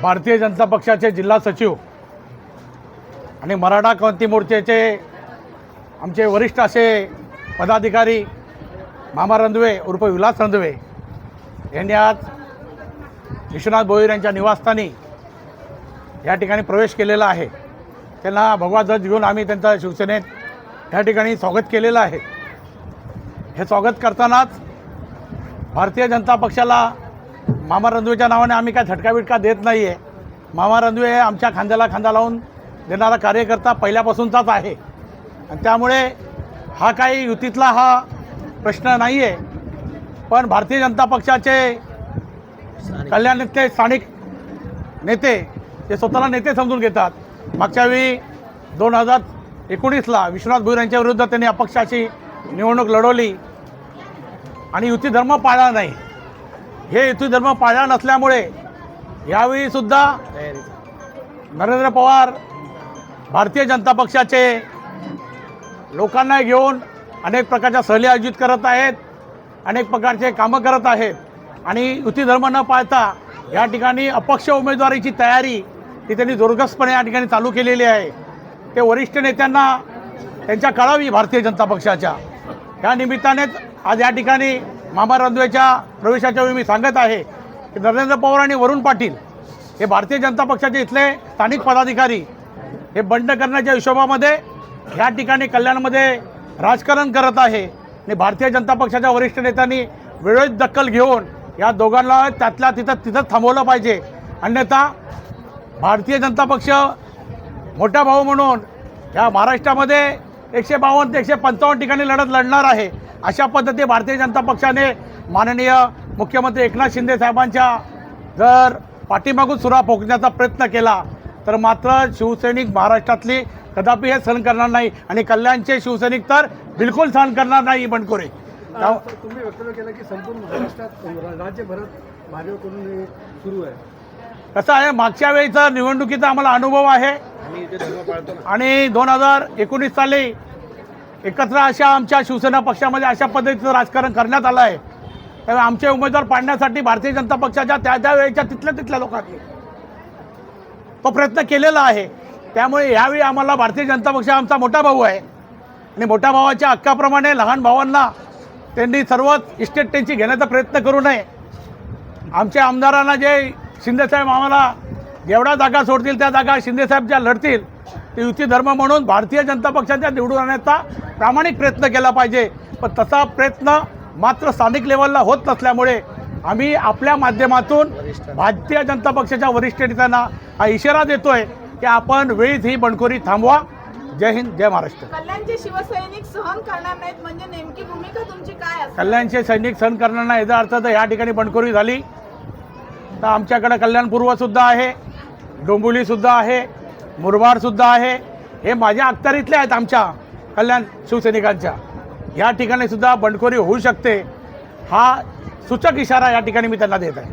भारतीय जनता पक्षाचे जिल्हा सचिव आणि मराठा क्रांती मोर्चाचे आमचे वरिष्ठ असे पदाधिकारी मामा रंधवे उर्फ विलास रंधवे यांनी आज विश्वनाथ भोईर यांच्या निवासस्थानी या ठिकाणी प्रवेश केलेला आहे. त्यांना भगवा ध्वज घेऊन आम्ही त्यांचा शिवसेनेत या ठिकाणी स्वागत केलेलं आहे. हे स्वागत करतानाच भारतीय जनता पक्षाला मामा रंधवेच्या नावाने आम्ही काय झटका बिटका देत नाही आहे मामा रंधवे हे आमच्या खांद्याला खांदा लावून देणारा कार्यकर्ता पहिल्यापासूनचाच आहे. आणि त्यामुळे हा काही युतीतला हा प्रश्न नाही आहे पण भारतीय जनता पक्षाचे कल्याण नेते स्थानिक नेते ते स्वतःला नेते समजून घेतात. मागच्या वेळी दोन हजार एकोणीसला विश्वनाथ भोईर यांच्या विरुद्ध त्यांनी अपक्षाची निवडणूक लढवली. आणि युती धर्म पाळला नाही. हे युती धर्म पाळला नसल्यामुळे यावेळीसुद्धा नरेंद्र पवार भारतीय जनता पक्षाचे लोकांना घेऊन अनेक प्रकारच्या सहली आयोजित करत आहेत अनेक प्रकारचे कामं करत आहेत. आणि युती धर्म न पाळता या ठिकाणी अपक्ष उमेदवारीची तयारी ती त्यांनी जोरगसपणे या ठिकाणी चालू केलेली आहे. ते वरिष्ठ नेत्यांना त्यांच्या कळावी भारतीय जनता पक्षाच्या. या निमित्तानेच आज या ठिकाणी मामा रंधवेच्या प्रवेशाच्या वेळी मी सांगत आहे की नरेंद्र पवार आणि वरुण पाटील हे भारतीय जनता पक्षाचे इथले स्थानिक पदाधिकारी हे बंड करण्याच्या हिशोबामध्ये ह्या ठिकाणी कल्याणमध्ये राजकारण करत आहे आणि भारतीय जनता पक्षाच्या वरिष्ठ नेत्यांनी वेळेत दखल घेऊन या दोघांना त्यातल्या तिथं तिथंच थांबवलं पाहिजे. अन्यथा भारतीय जनता पक्ष मोठा भाऊ म्हणून या महाराष्ट्रामध्ये एकशे बावन्न ते एकशे पंचावन्न ठिकाणी लढत लढणार आहे. अशा पद्धती भारतीय जनता पक्षाने माननीय मुख्यमंत्री एकनाथ शिंदे साहेबांच्या जर पाठीमागून सुरा फोकण्याचा प्रयत्न केला तर मात्र शिवसैनिक महाराष्ट्रातली कदापि हे सहन करणार नाही आणि कल्याणचे शिवसैनिक तर बिलकुल सहन करणार नाही बंडखोरे आता तुम्ही वक्तव्य केलं की संपूर्ण महाराष्ट्रात राज्यभरात भाजपकडून हे सुरू आहे. कसं आहे मागच्या वेळीचा निवडणुकीचा आम्हाला अनुभव आहे. आणि दोन हजार एकोणीस साली एकत्र अशा आमच्या शिवसेना पक्षामध्ये अशा पद्धतीचं राजकारण करण्यात आलं आहे त्यामुळे आमचे उमेदवार पाडण्यासाठी भारतीय जनता पक्षाच्या त्या त्या वेळेच्या तिथल्या तिथल्या लोकांनी तो प्रयत्न केलेला आहे. त्यामुळे यावेळी आम्हाला भारतीय जनता पक्ष आमचा मोठा भाऊ आहे. आणि मोठ्या भावाच्या हक्काप्रमाणे लहान भावांना त्यांनी सर्वच इस्टेट त्यांची घेण्याचा प्रयत्न करू नये. आमच्या आमदारांना जे शिंदेसाहेब आम्हाला जेवढ्या जागा सोडतील त्या जागा शिंदेसाहेब ज्या लढतील युती धर्म म्हणून भारतीय जनता पक्षाच्या निवडून आणण्याचा प्रामाणिक प्रयत्न केला पाहिजे. पण तसा प्रयत्न मात्र स्थानिक लेवलला होत नसल्यामुळे आम्ही आपल्या माध्यमातून भारतीय जनता पक्षाच्या वरिष्ठ नेत्यांना हा इशारा देतोय की आपण वेळीच ही बंडखोरी थांबवा. जय हिंद जय महाराष्ट्र. कल्याणचे शिवसैनिक सहन करणार नाहीत म्हणजे नेमकी भूमिका तुमची काय कल्याणचे सैनिक सण करणार याचा अर्थ तर या ठिकाणी बंडखोरी झाली. तर आमच्याकडे कल्याण पूर्वसुद्धा आहे डोंबिवलीसुद्धा आहे. मुरबाडसुद्धा आहे. हे माझ्या अखत्यारीतले आहेत आमच्या कल्याण शिवसैनिकांच्या. या ठिकाणी सुद्धा बंडखोरी होऊ शकते. हा सूचक इशारा या ठिकाणी मी त्यांना देत आहे.